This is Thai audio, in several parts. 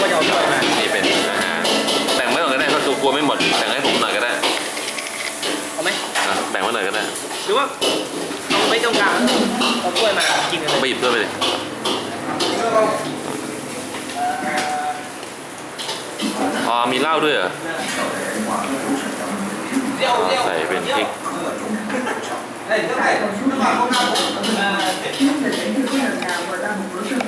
ก็จอาถ้วยมานี่เป็นอาหารแบ่งไม่หมดก็ได้ถ้าตัวกลัวไม่หมดแบ่งให้ผมหน่อยก็ได้เอาไหมอะแบ่งมาหน่อยก็ได้หรือว่าเอาไม่ต้องกลางเอากล้วยมากินกันเลยไปหยิบด้วยไปเลยอ๋อมีเหล้าด้วยเหรอใส่เป็นพริกเดี๋ยเดี๋ยวเเดี๋ยวเเดี๋ยวเเดี๋เดี๋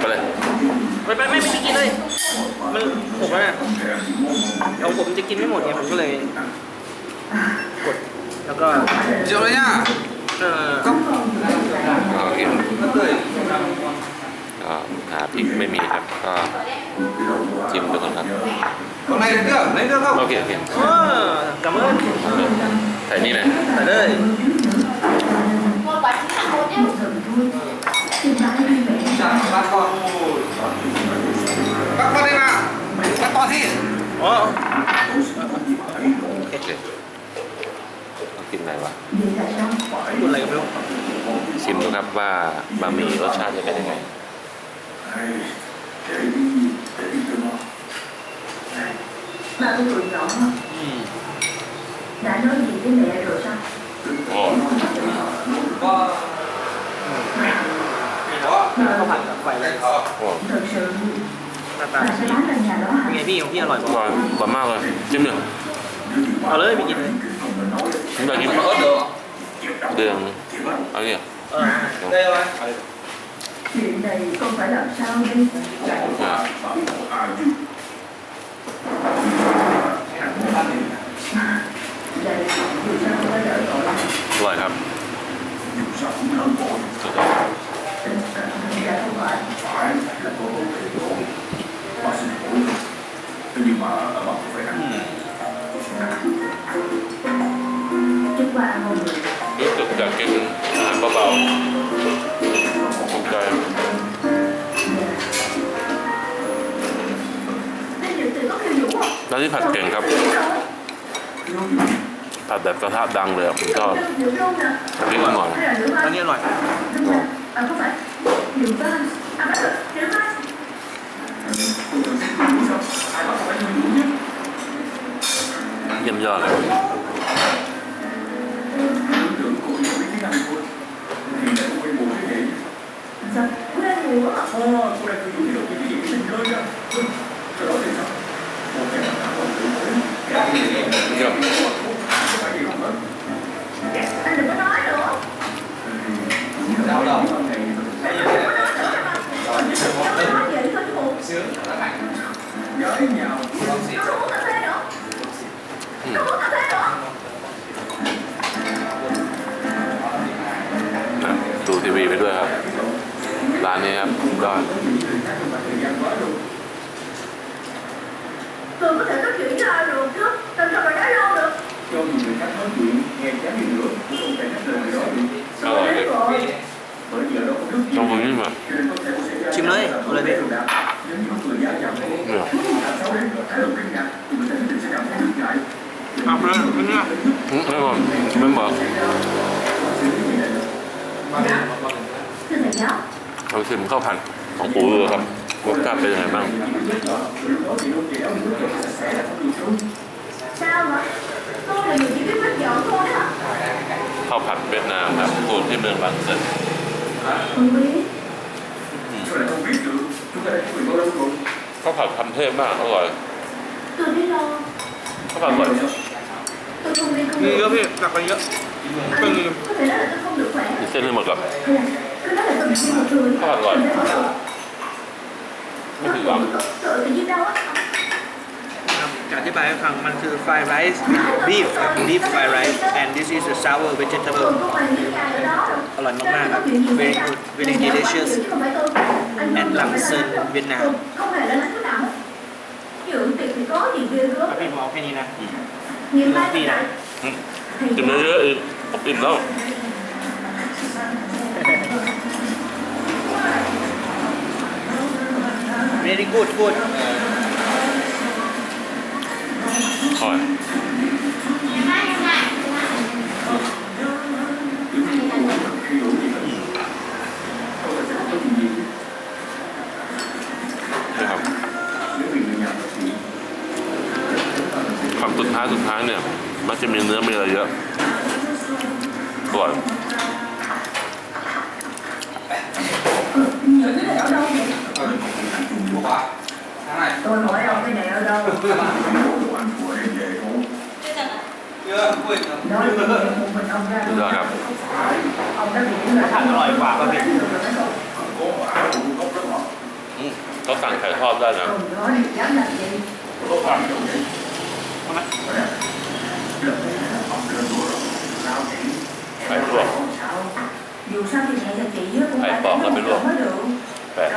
ไปเลยไม่ไม่ไม่ไม่ได้กินเลย มันหกแล้วน่ะเอาผมจะกินไม่หมดไงผมก็เลยกดแล้วก็ Rượu đấy nhá เออ Cốc เอากิน Nó tươi ก็หาพริกไม่มีครับก็จิ้มดูก่อนครับ Hôm nay lấy nước, lấy nước โอ không? เคโอเคเออกำเอิญใส่นี่นะใส่เลย ก่อนแล้วก็ได้มาแล้ตอนที่อ๋อเอ๊ะกินอะไรวะกินอะไรก็ไม่รู้ชิมดูครับว่าบะหมี่รสชาติจะเป็นยังไงแม่ตุ๋น那都มากม đã nói gì với mẹ rồi sao โอ้ Có Có ข้าวผัดกับไฟเลย Cái thở โห thật sự หน้าตา bà sẽ bán căn nhà đó เป็นไง hả พี่ของพี่อร่อยอป่ะร่อยกว่ามากเลยจิ้มหนึ่งเอาเลยไปกินเลยผมอยากกิน Mà ớt được เดืองเอาเนี่ยเออ Đây rồi chuyện này con phải làm sao đây อ่า đây dù sao con phải đỡ tội อร่อยครับสุดยอด vũ không แล้วที่ผัดเก่งครับ ผัดแบบกระทะดังเลยอะผมชอบ Rượu đâu nè พริกหน่อย hay là rượu อัน vang นี้อร่อย đúng rồi à không phải rượu vang à bắt được rượu vang เยี่ยมยอดเลย sao có đang ngủ không anh đừng có nói nữa Đau đầu Sao ดูทีวีไปด้วยครับ ร้านนี้ครับยอด Cường có thể nói chuyện với ai được chứ Làm sao mà nói lâu được อร่อยเลย rồi ต้องคนนี้มาชิมเลยเอาเลยพี่เนี่ยเอาเลยอันนี้อืมไม่บอกไม่บอก Thưa thầy giáo เราชิมข้าวผัดของปู่เรือครับรสชาติเป็นยังไงบ้าง ข้าวผัดเวียดนามครับสูตรที่เมืองบางเสนข้าวผัดทำเทพมากอร่อยข้าวผัดอร่อยนี่เยอะพี่หนักไปเยอะเพิ่งมีเส้นให้หมดก่อนข้าวผัดอร่อยไม่ผิดหวัง อธิบายให้ฟังมันคือ fried rice beef beef fried rice and this is a sour vegetable Cường không phải biết ngài ở đó đâu อร่อยมากๆครับ very good very delicious Chứ không phải tôi แอดลังเซินเวียดนาม không hề lo lắng chút nào hết Dưỡng tiệc thì có gì ghê เอา gớm พี่ผมเอาแค่นี้นะ Nhìn ba Đi cái nào. này กินเยอะๆอีกอิ่มแล้วไม่ได้กูดกูด อร่อยนี่ครับคำสุด ท้ายสุดท้ายเนี่ย มันจะมีเนื้อมีอะไรเยอะอร่อย Những cái này ở đâu vậy? Ủa, tháng này Tôi hỏi ông cái này ở đâu chưa quên rồi. Nói về một mình ông ra สุดยอดครับ Ông đã bị những người ทานอร่อยกว่าป่ะพี่อืมเขาสั่งไข่ทอดได้นะ Còn nói thì dám làm gì เอาไหม ไข่ลวก Sao? Dù sao thì mẹ và chị với cũng Phải phải bỏ có ra bên một luôn. mới được แปลก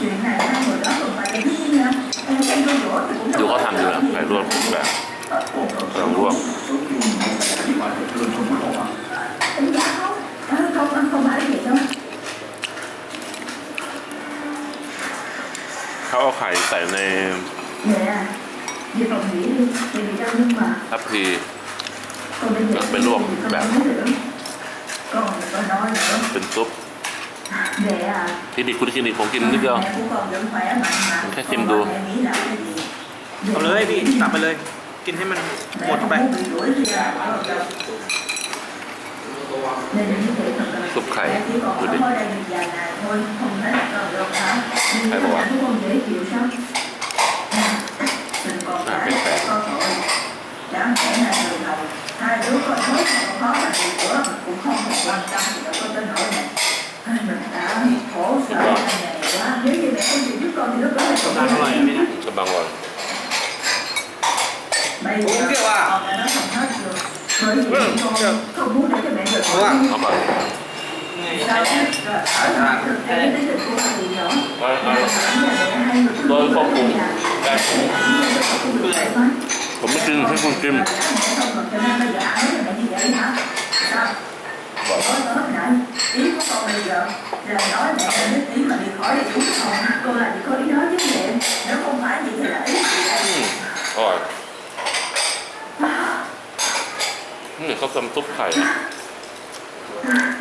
Chuyện này hai người đó còn phải giải thích với nhau Em em tôi rủa thì cũng ดูเขาทำอยู่นะไข่ลวกแบบกำลังลวก Đánh giá không? Ờ, Không, không, không phải vậy đâu เขาเอาไข่ใส่ใน Dạ Về phòng nghỉ đi Tại vì đau lưng mà ทัพพี Còn bây giờ Bên luộc, thì con bạn. nói nữa Còn con nói nữa เป็นซุป Mẹ à ที่ดีคุณที่กินดีผมกินนิดเดียว Mẹ của con vẫn khỏe mạnh mà Cái Con tim nói đùa. mẹ nghĩ là cái gì เอาเลยพี่ตักไปเลย กินให้มันหมดไป Mẹ không bị đuổi đi ra Nên như vậy thật là Súp khay. Mẹ chỉ còn Quyết ở định. Đây được vài ngày thôi Không thấy là con được hả Nhưng Hay mà bỏ à? cũng không dễ chịu sao Mình còn À, phải biết phải. có tội Đáng lẽ là từ đầu Hai đứa con thấy còn khó mà chịu nữa Mình cũng không còn quan tâm gì đâu có tới nỗi này Ai, Mình đã khổ sở ngày này quá Nếu như mẹ không chịu giúp con thì lúc đó là ทานอร่อยนะพี่นะกำลังอร่อย Bây Uống giờ rượu à? con đã nói không hết rồi Bởi vì Ừ, con rượu. không muốn để cho mẹ được Uống à? เอาไป Sao chứ? Rồi, ở ngoài thực tế đến được cô thì nhỏ เอาเอา โด โด ย ย ค คว วาม ม บ ป คุ รุ ม งได้ผมไม่กินให้คุณกินบอก ý của con bây giờ là nói mẹ là biết ý mà đi khỏi thì đúng rồi cô là chỉ có ý nói với mẹ nếu không phải vậy thì là ý gì đây อืมอร่อยนี่เขาทำซุปไข่อะ